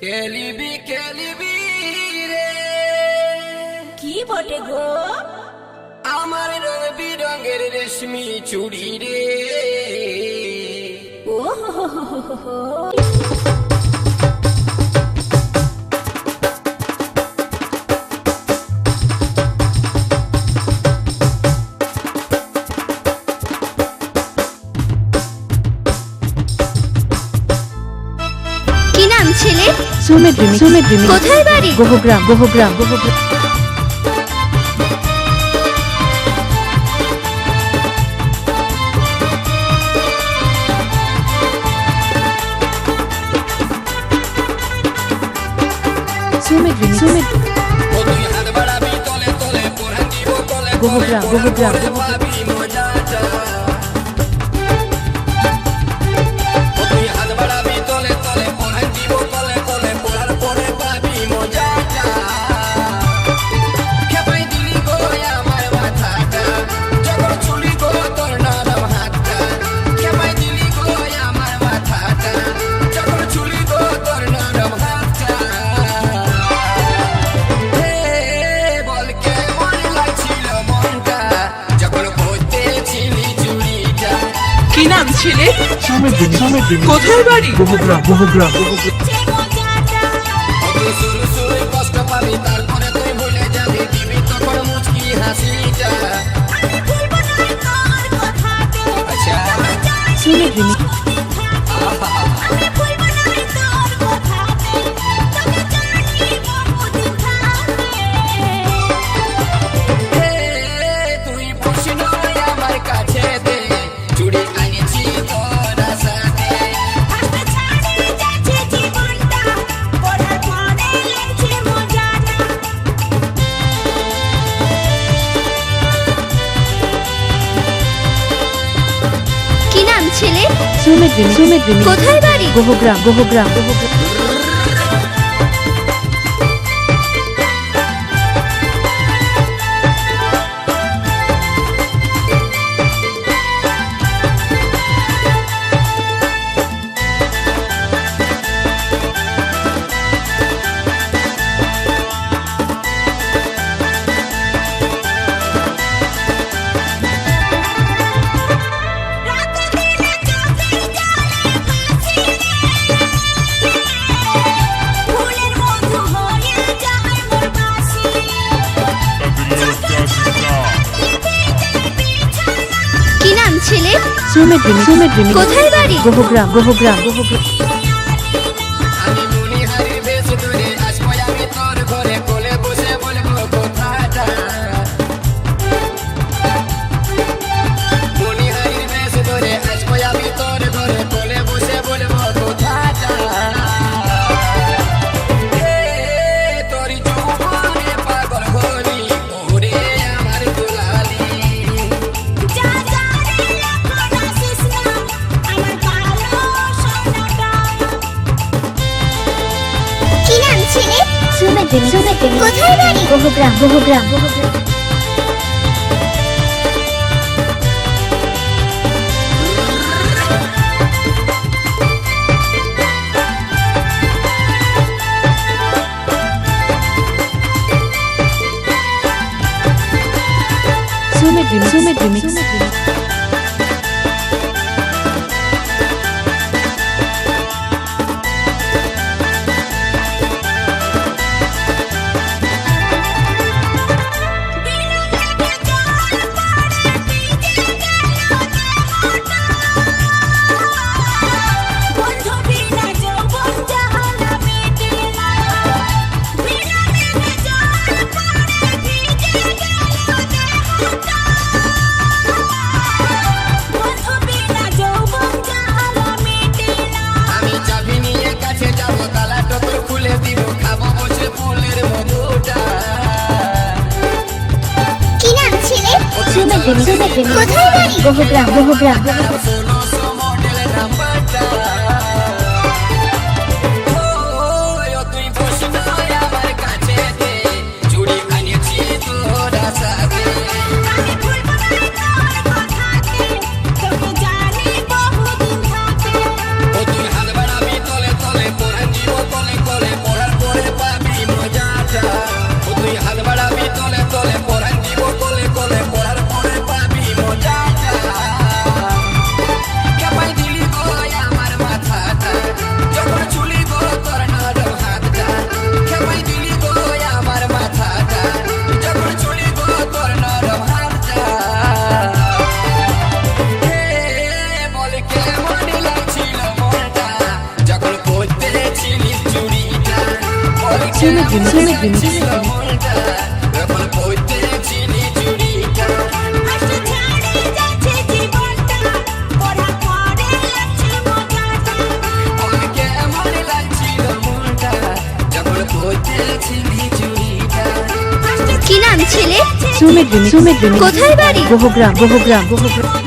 কেলিবি কেলিবি রে। কি বটে গো? আমার রং বিরঙের রেশমি চুড়ি রে। ও হো হো হো হো সোমে ড্রিমি সোমে ড্রিমি কোথায় বাড়ি Gohagram Gohagram Gohagram Sumic Remix. Sumic. Gohobra, Gohobra, Gohobra. ছিলে? কোথায় বাড়ি? বহুগ্রাম বহুগ্রাম শুনে কোথায় বাড়ি? গোহগ্রাম গোহগ্রাম গোহগ্রাম। সুমেট কোথায় বাড়ি? গ্রহগ্রাম গ্রহগ্রাম গ্রহগ্রাম একাডেমি কোথায় বাড়ি বহুগ্রাম বহুগ্রাম Summit Remix. Summit Remix. Summit Remix. কোথায় বাড়ি বহুগ্রাম বহুগ্রাম চিনি চুরিটা কি নাম ছেলে? সুমিত রিমিক্স সুমিত রিমিক্স কোথায় বাড়ি? বহুগ্রাম বহুগ্রাম বহুগ্রাম